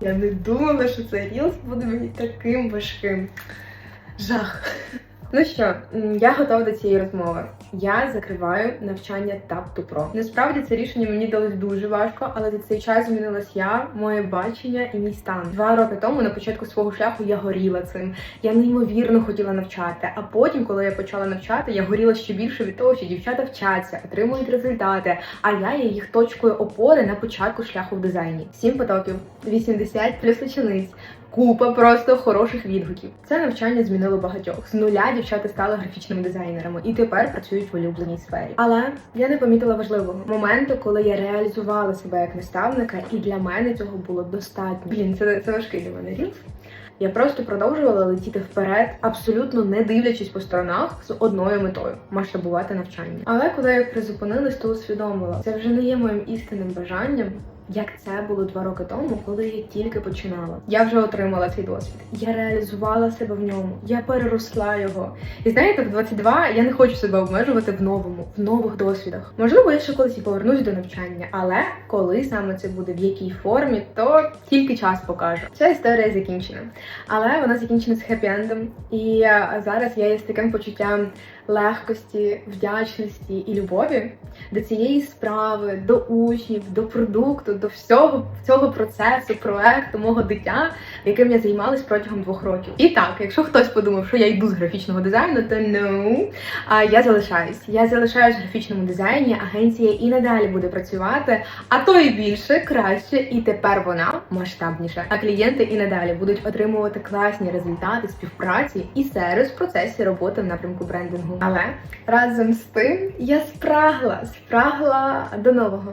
Я не думала, що цей рілс буде мені таким важким. Жах. Ну що, я готова до цієї розмови. Я закриваю навчання to Pro. Насправді це рішення мені далось дуже важко, але за цей час змінилась я, моє бачення і мій стан. Два роки тому на початку свого шляху я горіла цим. Я неймовірно хотіла навчати. А потім, коли я почала навчати, я горіла ще більше від того, що дівчата вчаться, отримують результати. А я є їх точкою опори на початку шляху в дизайні. Сім потоків, 80 плюс учениць. Купа просто хороших відгуків. Це навчання змінило багатьох. З нуля дівчата стали графічними дизайнерами і тепер працюють в улюбленій сфері. Але я не помітила важливого моменту, коли я реалізувала себе як наставника, і для мене цього було достатньо. Блін, це, це важкий для мене рілс. Я просто продовжувала летіти вперед, абсолютно не дивлячись по сторонах з одною метою масштабувати навчання. Але коли я призупинилась, то усвідомила, це вже не є моїм істинним бажанням. Як це було два роки тому, коли я тільки починала. Я вже отримала цей досвід. Я реалізувала себе в ньому, я переросла його. І знаєте, в 22 я не хочу себе обмежувати в новому, в нових досвідах. Можливо, я ще колись і повернусь до навчання, але коли саме це буде в якій формі, то тільки час покаже. Ця історія закінчена, але вона закінчена з хеппі-ендом. І зараз я є з таким почуттям легкості, вдячності і любові до цієї справи, до учнів, до продукту, до всього цього процесу, проекту, мого дитя, яким я займалась протягом двох років. І так, якщо хтось подумав, що я йду з графічного дизайну, то no. А я залишаюсь. Я залишаюсь в графічному дизайні. Агенція і надалі буде працювати, а то і більше, краще, і тепер вона масштабніша. А клієнти і надалі будуть отримувати класні результати співпраці і сервіс в процесі роботи в напрямку брендингу. Але разом з тим я спрагла, спрагла до нового.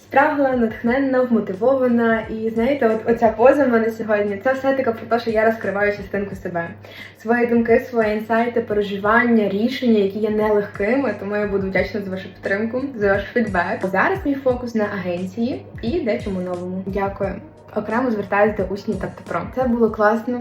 Спрагла, натхненна, вмотивована, і знаєте, от оця поза в мене сьогодні це все таки про те, що я розкриваю частинку себе, свої думки, свої інсайти, переживання, рішення, які є нелегкими. Тому я буду вдячна за вашу підтримку, за ваш фідбек. Зараз мій фокус на агенції і дечому новому. Дякую. Окремо звертаюся до учнів Таптопро. Це було класно.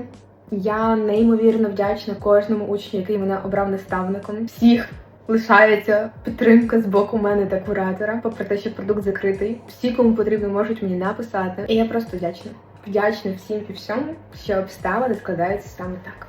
Я неймовірно вдячна кожному учню, який мене обрав наставником. Всіх лишається підтримка з боку мене та куратора, попри те, що продукт закритий. Всі, кому потрібно, можуть мені написати. І я просто вдячна. Вдячна всім і всьому, що обставини складаються саме так.